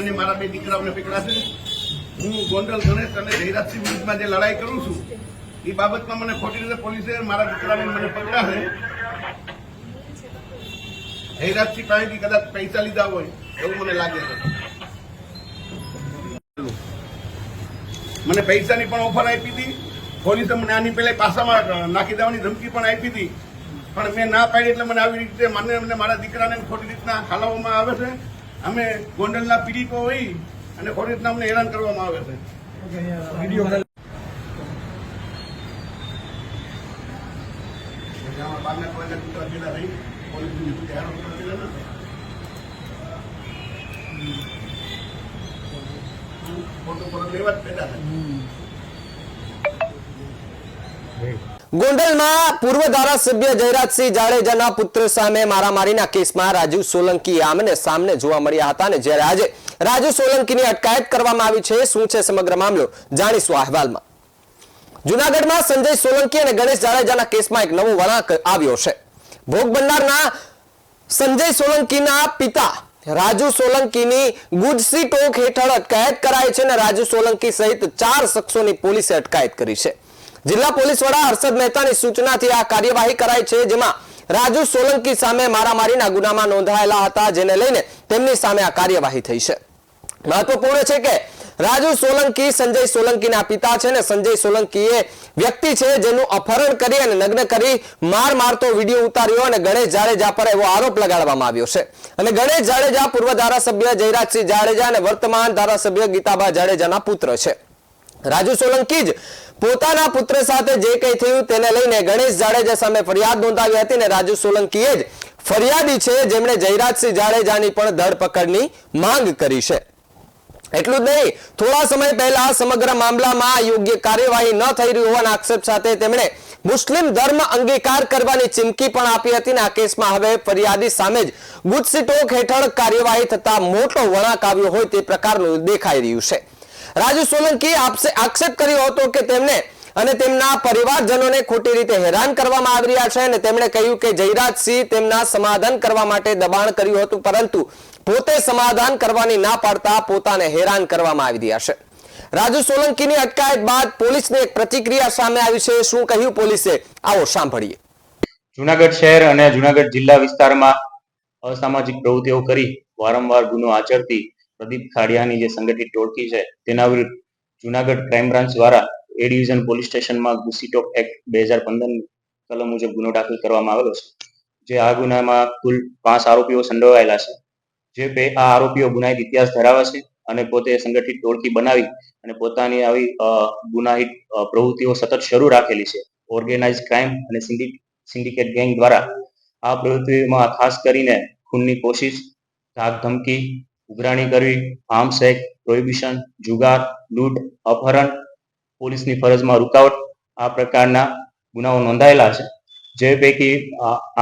બે દીકરાઓને પકડાશે હું ગોંડલ ગણેશ અને ધૈરાજસિંહ વિરુદ્ધમાં જે લડાઈ કરું છું, એ બાબતમાં મને ખોટી રીતે પોલીસે મારા દીકરાને મને પકડાશે ધૈરાજસિંહ પાસેથી કદાચ પૈસા લીધા હોય એવું મને લાગે છે. મને પૈસાની પણ ઓફર આપી હતી. પોલીસે મને આની પહેલા પાસામાં નાખી દેવાની ધમકી પણ આપી હતી. પણ મેં ના પાડી એટલે મને આવી રીતે મને મારા દીકરાને ખોટી રીતના ખાલાવવામાં આવે છે. અમે ગોંડલના પીડિતો હોઈ અને ખોટી અમને હેરાન કરવામાં આવે છે. બારના કોઈને કૂતરા જેલા રહી, આરોપ કરેલા નથી. ખોટું લેવા જ પેદા થાય. ગોંડલમાં પૂર્વ ધારાસભ્ય જયરાજસિંહ જાડેજાના પુત્ર સામે મારામારીના કેસમાં રાજુ સોલંકી આમને સામને જોવા મળ્યા હતા અને જ્યારે આજે રાજુ સોલંકીની અટકાયત કરવામાં આવી છે, શું છે સમગ્ર મામલો? જાણીશું અહેવાલમાં. જુનાગઢમાં સંજય સોલંકી અને ગણેશ જાડેજાના કેસમાં એક નવો વળાંક આવ્યો છે. ભોગ બંડારના સંજય સોલંકીના પિતા રાજુ સોલંકીની ગુજસી ટોક હેઠળ અટકાયત કરાઈ છે અને રાજુ સોલંકી સહિત ચાર શખ્સોની પોલીસે અટકાયત કરી છે. જિલ્લા પોલીસ વડા હર્ષદ મહેતાની સૂચનાથી આ કાર્યવાહી કરાઈ છે, જેમાં રાજુ સોલંકી સામે મારામારીના ગુનામાં નોંધાયેલા હતા, જેને લઈને તેમની સામે આ કાર્યવાહી થઈ છે. મહત્વપૂર્ણ છે કે રાજુ સોલંકી સંજય સોલંકીના પિતા છે ને સંજય સોલંકી એ વ્યક્તિ છે જેનું અપહરણ કરી અને નગ્ન કરી માર મારતો વીડિયો ઉતાર્યો અને ગણેશ જાડેજા પર એવો આરોપ લગાડવામાં આવ્યો છે. અને ગણેશ જાડેજા પૂર્વ ધારાસભ્ય જયરાજસિંહ જાડેજા અને વર્તમાન ધારાસભ્ય ગીતાબા જાડેજાના પુત્ર છે. રાજુ સોલંકી જ પોતાના પુત્ર સાથે જે કંઈ થયું તેને લઈને ગણેશ જાડેજા સામે ફરિયાદ નોંધાવી હતી ને રાજુ સોલંકીએ જ ફરિયાદી છે જેમણે જયરાજસિંહ જાડેજાની પણ ધરપકડની માંગ કરી છે. એટલું જ નહીં, થોડા સમય પહેલા સમગ્ર મામલામાં યોગ્ય કાર્યવાહી ન થઈ રહી હોવાના આક્ષેપ સાથે તેમણે મુસ્લિમ ધર્મ અંગીકાર કરવાની ચીમકી પણ આપી હતી ને આ કેસમાં હવે ફરિયાદી સામે જ ગુજસીટોક હેઠળ કાર્યવાહી થતા મોટો વળાંક આવ્યો હોય તે પ્રકારનું દેખાઈ રહ્યું છે. રાજુ સોલંકી આપસે- આક્ષેપ કર્યો હતો કે તેમને અને તેમના પરિવારજનોને ખોટી રીતે હેરાન કરવામાં આવી રહ્યા છે અને તેમણે કહ્યું કે જયરાજસિંહ તેમના સમાધાન કરવા માટે દબાણ કર્યું હતું, પરંતુ પોતે સમાધાન કરવાની ના પાડતા પોતાને હેરાન કરવામાં આવી રહ્યા છે. રાજુ સોલંકીની અટકાયત બાદ પોલીસની એક પ્રતિક્રિયા સામે આવી છે. શું કહ્યું પોલીસે? આવો સાંભળીએ. જુનાગઢ શહેર અને જુનાગઢ જિલ્લા વિસ્તારમાં અસામાજિક પ્રવૃત્તિઓ કરી વારંવાર ગુનો આચરતી પ્રદીપ ખાડિયાની જે સંગઠિત ટોળકી છે, તેના વિરુદ્ધ જુનાગઢ ક્રાઇમ બ્રાન્ચ દ્વારા એ ડિવિઝન પોલીસ સ્ટેશનમાં ગુસીટોક એક્ટ બે હજાર પંદર કલમ મુજબ ગુનો દાખલ કરવામાં આવેલો છે. જે આ ગુનામાં કુલ પાંચ આરોપીઓ સંડોવાયેલા છે. જે બે આ આરોપીઓ ગુનાહિત ઇતિહાસ ધરાવે છે અને પોતે સંગઠિત ટોળકી બનાવી અને પોતાની આવી ગુનાહિત પ્રવૃત્તિઓ સતત શરૂ રાખેલી છે. ઓર્ગેનાઇઝ ક્રાઇમ અને સિન્ડિકેટ ગેંગ દ્વારા આ પ્રવૃત્તિમાં ખાસ કરીને ખૂનની કોશિશ ધાક ધમકી ઉઘરાણી કરવી આર્મ્સ એક્ટ પ્રોહિબિશન, જુગાર, લૂંટ, અપહરણ, પોલીસની ફરજમાં રૂકાવટ, આ પ્રકારના ગુનાઓ નોંધાયેલા છે. જે પૈકી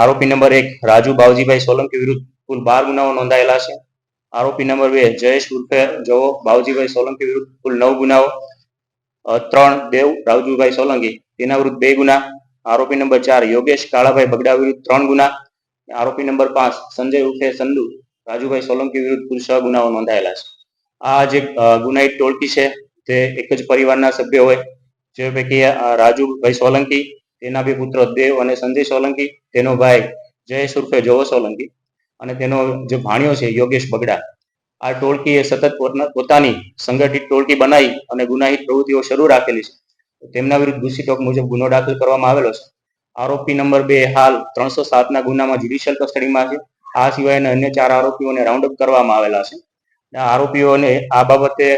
આરોપી નંબર એક રાજુ બાવજીભાઈ સોલંકી વિરુદ્ધ કુલ બાર ગુનાઓ નોંધાયેલા છે. આરોપી નંબર બે જયેશ ઉર્ફે જવો બાવજીભાઈ સોલંકી વિરુદ્ધ કુલ નવ ગુનાઓ. ત્રણ દેવ રાજુભાઈ સોલંકી, તેના વિરુદ્ધ બે ગુના. આરોપી નંબર ચાર યોગેશ કાળાભાઈ બગડા વિરુદ્ધ ત્રણ ગુના. આરોપી નંબર પાંચ સંજય ઉર્ફે સંધુ રાજુભાઈ સોલંકી વિરુદ્ધ કુલ છ ગુનાઓ નોંધાયેલા છે. આ જે ગુનાહિત ટોળકી છે, તે એક જ પરિવારના સભ્ય હોય. જે પૈકી રાજુભાઈ સોલંકી, તેના બે પુત્રો દેવ અને સંજય સોલંકી, તેનો ભાઈ જયેશ ઉર્ફે જોવો સોલંકી અને તેનો જે ભાણિયો છે, યોગેશ બગડા. આ ટોળકીએ સતત પોતાની સંગઠિત ટોળકી બનાવી અને ગુનાહિત પ્રવૃત્તિઓ શરૂ રાખેલી છે. તેમના વિરુદ્ધ ગુસ્સીટોક મુજબ ગુનો દાખલ કરવામાં આવેલો છે. આરોપી નંબર બે હાલ ત્રણસો સાતના ગુનામાં જ્યુડિશિયલ કસ્ટડીમાં છે. આ સિવાયના અન્ય ચાર આરોપીઓને રાઉન્ડ અપ કરવામાં આવેલા છે. આરોપીઓને આ બાબતે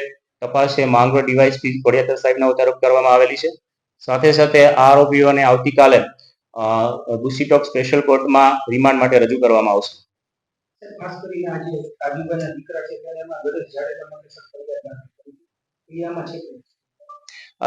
તપાસે માંગરોળ ડીવાયસપી ખોડિયાર સાહેબના તરફ કરવામાં આવેલી છે. સાથે સાથે આ આરોપીઓને આવતીકાલે અ, ગુસ્સીટોક સ્પેશિયલ કોર્ટમાં રિમાન્ડ માટે રજૂ કરવામાં આવશે. ખાસ કરીને આજે દીકરા છે ત્યારે એમાં જાડેજા છે.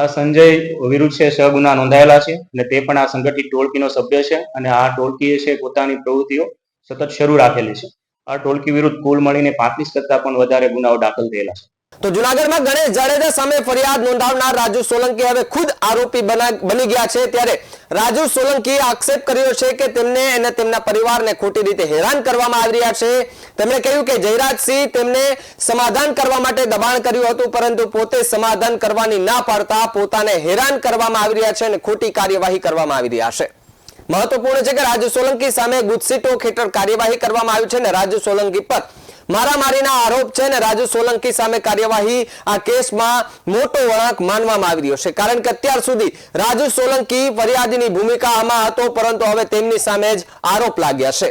સંજય વિરુદ્ધ છે સહ ગુના નોંધાયેલા છે અને તે પણ આ સંગઠિત ટોળકીનો સભ્ય છે અને આ ટોળકીએ છે પોતાની પ્રવૃત્તિઓ સતત શરૂ રાખેલી છે. આ ટોળકી વિરુદ્ધ કુલ મળીને પાંત્રીસ કરતા પણ વધારે ગુનાઓ દાખલ થયેલા છે. તો જુનાગઢમાં ગણેશ જાડેજા સામે ફરિયાદ નોંધાવનાર રાજુ સોલંકી હવે ખુદ આરોપી બના- ગયા છે. ત્યારે રાજુ સોલંકીએ આક્ષેપ કર્યો છે કે તેમને અને તેમના પરિવારને ખોટી રીતે હેરાન કરવામાં આવી રહ્યા છે. તેમણે કહ્યું કે જયરાજસિંહ તેમને સમાધાન કરવા માટે દબાણ કર્યું હતું, પરંતુ પોતે સમાધાન કરવાની ના પાડતા પોતાને હેરાન કરવામાં આવી રહ્યા છે અને ખોટી કાર્યવાહી કરવામાં આવી રહ્યા છે. મહત્વપૂર્ણ છે કે રાજુ સોલંકી સામે ગુજસીટોક હેઠળ કાર્યવાહી કરવામાં આવી છે અને રાજુ સોલંકી પર મારામારીના આરોપ છે અને રાજુ સોલંકી સામે કાર્યવાહી આ કેસમાં મોટો વળાંક માનવામાં આવી રહ્યો છે. કારણ કે અત્યાર સુધી રાજુ સોલંકી ફરિયાદીની ભૂમિકા આમાં હતો, પરંતુ હવે તેમની સામે જ આરોપ લાગ્યા છે.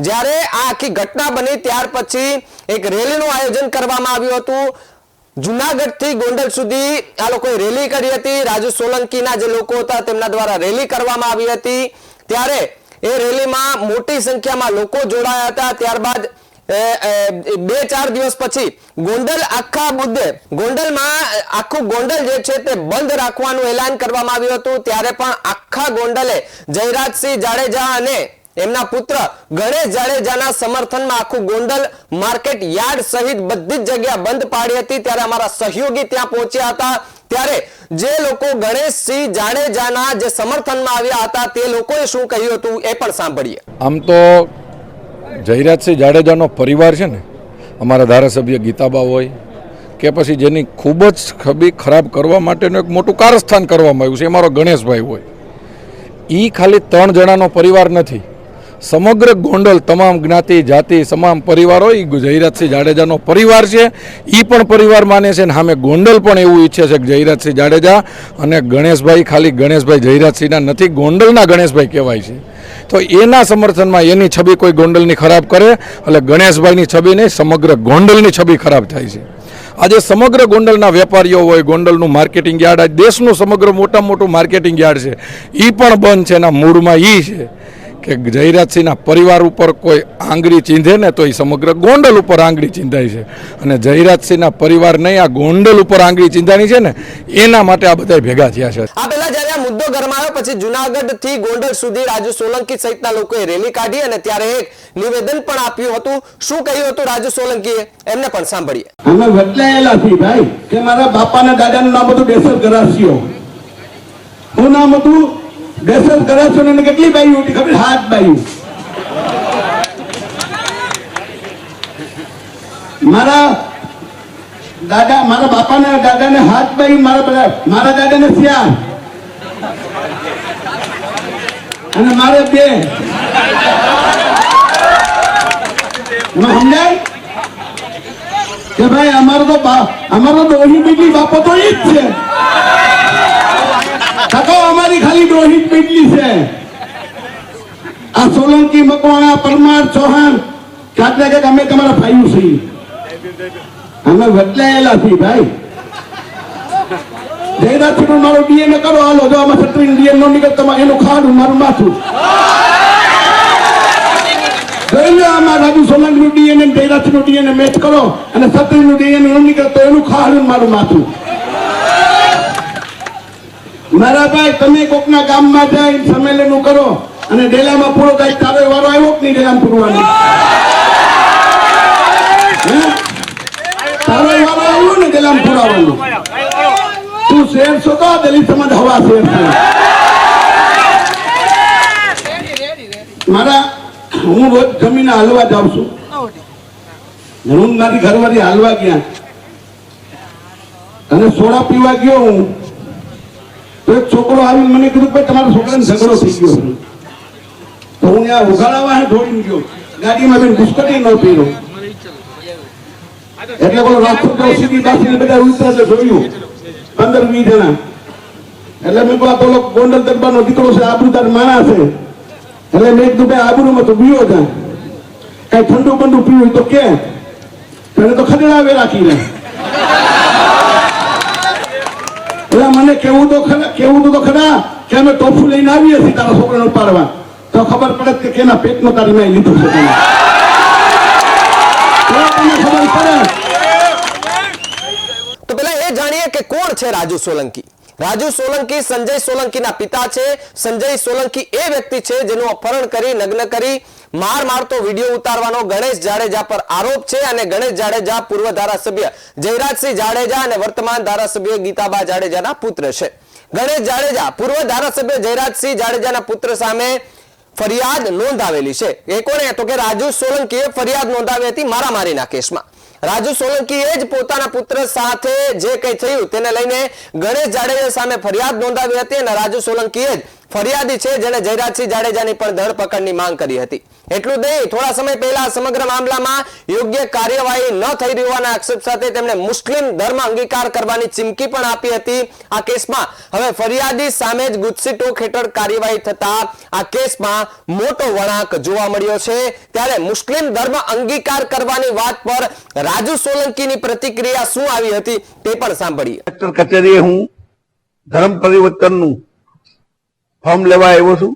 જ્યારે આ આખી ઘટના બની, ત્યાર પછી એક રેલીનું આયોજન કરવામાં આવ્યું હતું. જુનાગઢથી ગોંડલ સુધી આ લોકોએ રેલી કરી હતી. રાજુ સોલંકીના જે લોકો હતા, તેમના દ્વારા રેલી કરવામાં આવી હતી. ત્યારે એ રેલીમાં મોટી સંખ્યામાં લોકો જોડાયા હતા. ત્યારબાદ બે, ચાર દિવસ પછી ગોંડલ આખા મુદ્દે, ગોંડલમાં આખું ગોંડલ જે છે તે બંધ રાખવાનું એલાન કરવામાં આવ્યું હતું. ત્યારે પણ આખા ગોંડલે જયરાજસિંહ જાડેજા અને એમના પુત્ર ગણેશ જાડેજાના સમર્થનમાં આખું ગોંડલ માર્કેટ યાર્ડ સહિત બધી જ જગ્યા બંધ પાડી હતી. ત્યારે અમારા સહયોગી ત્યાં પહોંચ્યા હતા. ત્યારે જે લોકો ગણેશસિંહ જાડેજાના જે સમર્થનમાં આવ્યા હતા તે લોકોએ શું કહ્યું હતું એ પણ સાંભળીએ. આમ તો જયરાજસિંહ જાડેજાનો પરિવાર છે ને, અમારા ધારાસભ્ય ગીતાબા હોય કે પછી જેની ખૂબ જ છબી ખરાબ કરવા માટેનું એક મોટું કારસ્થાન કરવામાં આવ્યું છે, એ મારો ગણેશભાઈ હોય. એ ખાલી ત્રણ જણાનો પરિવાર નથી. સમગ્ર ગોંડલ, તમામ જ્ઞાતિ, જાતિ, તમામ પરિવારો એ જયરાજસિંહ જાડેજાનો પરિવાર છે. એ પણ પરિવાર માને છે ને સામે ગોંડલ પણ એવું ઈચ્છે છે કે જયરાજસિંહ જાડેજા અને ગણેશભાઈ, ખાલી ગણેશભાઈ જયરાજસિંહના નથી, ગોંડલના ગણેશભાઈ કહેવાય છે. તો એના સમર્થનમાં એની છબી કોઈ ગોંડલની ખરાબ કરે, એટલે ગણેશભાઈની છબી નહીં, સમગ્ર ગોંડલની છબી ખરાબ થાય છે. આજે સમગ્ર ગોંડલના વેપારીઓ હોય, ગોંડલનું માર્કેટિંગ યાર્ડ આજે દેશનું સમગ્ર મોટા મોટું માર્કેટિંગ યાર્ડ છે. એ પણ બંધ છે એના મૂળમાં એ છે. કે જયરાજસિંહના પરિવાર ઉપર કોઈ આંગળી ચીંધે ને તો એ સમગ્ર ગોંડલ ઉપર આંગળી ચીંધાય છે. અને જયરાજસિંહના પરિવાર નહીં આ ગોંડલ ઉપર આંગળી ચીંધાની છે ને એના માટે આ બધા ભેગા થયા છે. આ પહેલા જ્યારે આ મુદ્દો ગરમાયો પછી જુનાગઢથી ગોંડલ સુધી રાજુ સોલંકી સહિતના લોકોએ રેલી કાઢી અને ત્યારે એક નિવેદન પણ આપ્યું હતું. શું કહ્યું હતું રાજુ સોલંકીએ? એમને પણ સાંભળીએ. અમે વટલાયેલા છીએ ભાઈ કે મારા બાપાના દાદાનું નામ હતું દેસર ગરાસિયો. હું નામ હતું દેસર ગરાસિયો ને એને કેટલી બાઈ ઉઠી? ખબર? હાથ બાઈ મારા દાદા, મારા બાપાને, દાદાને હાથ બાઈ મારા મારા દાદાને શિયાળ. અને મારે બે. સમજાય? કે ભાઈ, અમારો તો અમારો અમારો દોહી બીજી બાપો તો એ જ છે. ખાલી દોહી પેટલી છે. આ સોલંકી, મકવાણા, પરમાર, ચૌહાણ ક્યાંક ને અમે તમારા ભાઈઓ છીએ. અમે બદલાયેલા છીએ ભાઈ. મારું કરો, હાલો, જો આમાં સત્રીનું ડીએનએ નો નીકળ તમારે એનું ખાડું મારું માથું. આમાં રાજુ સોલંકી નું ડીએનએ જયરાજસિંહનું મેચ કરો અને સત્રી નું ડીએનએ નો નીકળે તો એનું ખાડું મારું માથું. મારા ભાઈ, તમે કોકના ગામમાં જાય સંમેલન કરો. અને ડેલામાં પૂરો થાય તારો વારો આવ્યો કે નહીં ડેલામાં પૂરવાનો? તારો વારો આવ્યો ને ડેલામાં પૂરાવાનો? તું શેર છો તો દલિત સમાજ હવા શેર છે? મારા, હું રોજ જમીને હાલવા જાઉં છું. હું મારી ઘરવાળી હાલવા ગયા. અને સોડા પીવા ગયો હું. તો એક છોકરો આવી મને કીધું ભાઈ, તમારા છોકરાને ઝઘડો થઈ ગયો છે." તો હું ત્યાં ઉઘાડાવા દોડીને ગયો ગાડીમાં બેન બિસ્કટી ન પીરો એટલે બોલો રાજકોટ સીધી બાસીને બધા ઉતરા તો જોયું પંદર વીસ જણા. એટલે મેં કહ્યું બોલો, ગોંડલ દરબારનો દીકરો છે, આબરૂદાર માણસ છે. એટલે મેં કીધું, ભાઈ, આબરૂમાં તો બીયો હતા કઈ ઠંડુ બંડુ પીવું તો કે. એને તો ખદેડાવે રાખી લે કેવું તો ખરા, કેવું તો ખરા કે અમે ટોફુ લઈને આવીએ છીએ તારા છોકરાને ઉપાડવા. તો ખબર પડે કે કેના પેટનો તારી મેં લીધું છે તમે. ખબર પડે. તો પેલા એ જાણીએ કે કોણ છે રાજુ સોલંકી? રાજુ સોલંકી, સંજય સોલંકીના પિતા છે. સંજય સોલંકી એ વ્યક્તિ છે જેનું અપહરણ કરી, નગ્ન કરી માર મારતો વીડિયો ઉતારવાનો ગણેશ જાડેજા પર આરોપ છે અને ગણેશ જાડેજા પૂર્વ ધારાસભ્ય જયરાજસિંહ જાડેજા અને વર્તમાન ધારાસભ્ય ગીતાબા જાડેજાના પુત્ર છે. ગણેશ જાડેજા પૂર્વ ધારાસભ્ય જયરાજસિંહ જાડેજાના પુત્ર સામે ફરિયાદ નોંધાવેલી છે. એ કોને તો કે રાજુ સોલંકીએ ફરિયાદ નોંધાવી હતી મારામારીના કેસમાં. રાજુ સોલંકીએ જ પોતાના પુત્ર સાથે જે કંઈ થયું તેને લઈને ગણેશ જાડેજા સામે ફરિયાદ નોંધાવી હતી અને રાજુ સોલંકીએ જ ફરિયાદી છે જેને જયરાજસિંહ જાડેજાની પણ ધરપકડની માંગ કરી હતી. એટલું જ થોડા સમય પહેલા સમગ્ર મામલામાં યોગ્ય કાર્યવાહી ન થઈ રહી હોવાના આક્ષેપ સાથે તેમણે મુસ્લિમ ધર્મ અંગીકાર કરવાની ચીમકી પણ આપી હતી આ કેસમાં. હવે ફરિયાદી સામે જ ગુજસી ટોક હેઠળ કાર્યવાહી થતા આ કેસમાં મોટો વળાંક જોવા મળ્યો છે. ત્યારે મુસ્લિમ ધર્મ અંગીકાર કરવાની વાત પર રાજુ સોલંકીની પ્રતિક્રિયા શું આવી હતી તે પણ સાંભળીએ. કચેરીએ હું ધર્મ પરિવર્તનનું ફોર્મ લેવા આવ્યો છું.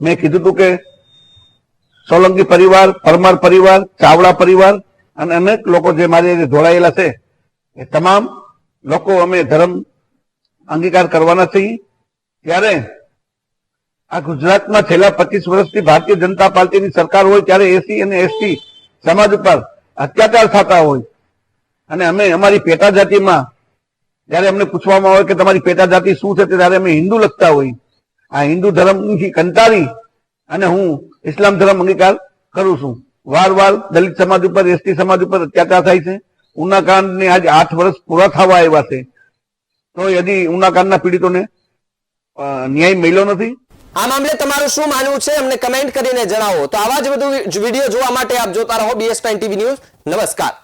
મેં કીધું હતું કે સોલંકી પરિવાર, પરમાર પરિવાર, ચાવડા પરિવાર અને અનેક લોકો જે મારી હારે જોડાયેલા છે, એ તમામ લોકો અમે ધર્મ અંગીકાર કરવાના છીએ. ત્યારે આ ગુજરાતમાં છેલ્લા પચીસ વર્ષથી ભારતીય જનતા પાર્ટીની સરકાર હોય ત્યારે એસી અને એસટી સમાજ ઉપર અત્યાચાર થતા હોય. અને અમે અમારી પેટા જાતિમાં જયારે અમને પૂછવામાં આવે કે તમારી પેટા જાતિ શું છે ત્યારે અમે હિન્દુ લખતા હોય. આ હિન્દુ ધર્મથી કંટાળી અને હું ઇસ્લામ ધર્મ અંગીકાર કરું છું. વાર વાર દલિત સમાજ ઉપર, એસટી સમાજ ઉપર અત્યાચાર થાય છે. ઉનાકાંડને આજ આઠ વર્ષ પૂરા થવા આવ્યા છે. તો યદી ઉનાકાંડના પીડિતોને ન્યાય મળ્યો નથી? આ મામલે તમારું શું માનવું છે, અમને કમેન્ટ કરીને જણાવો. તો આવા જ વધુ વીડિયો જોવા માટે આપ જોતા રહો બીએસ ટીવી ન્યૂઝ નમસ્કાર.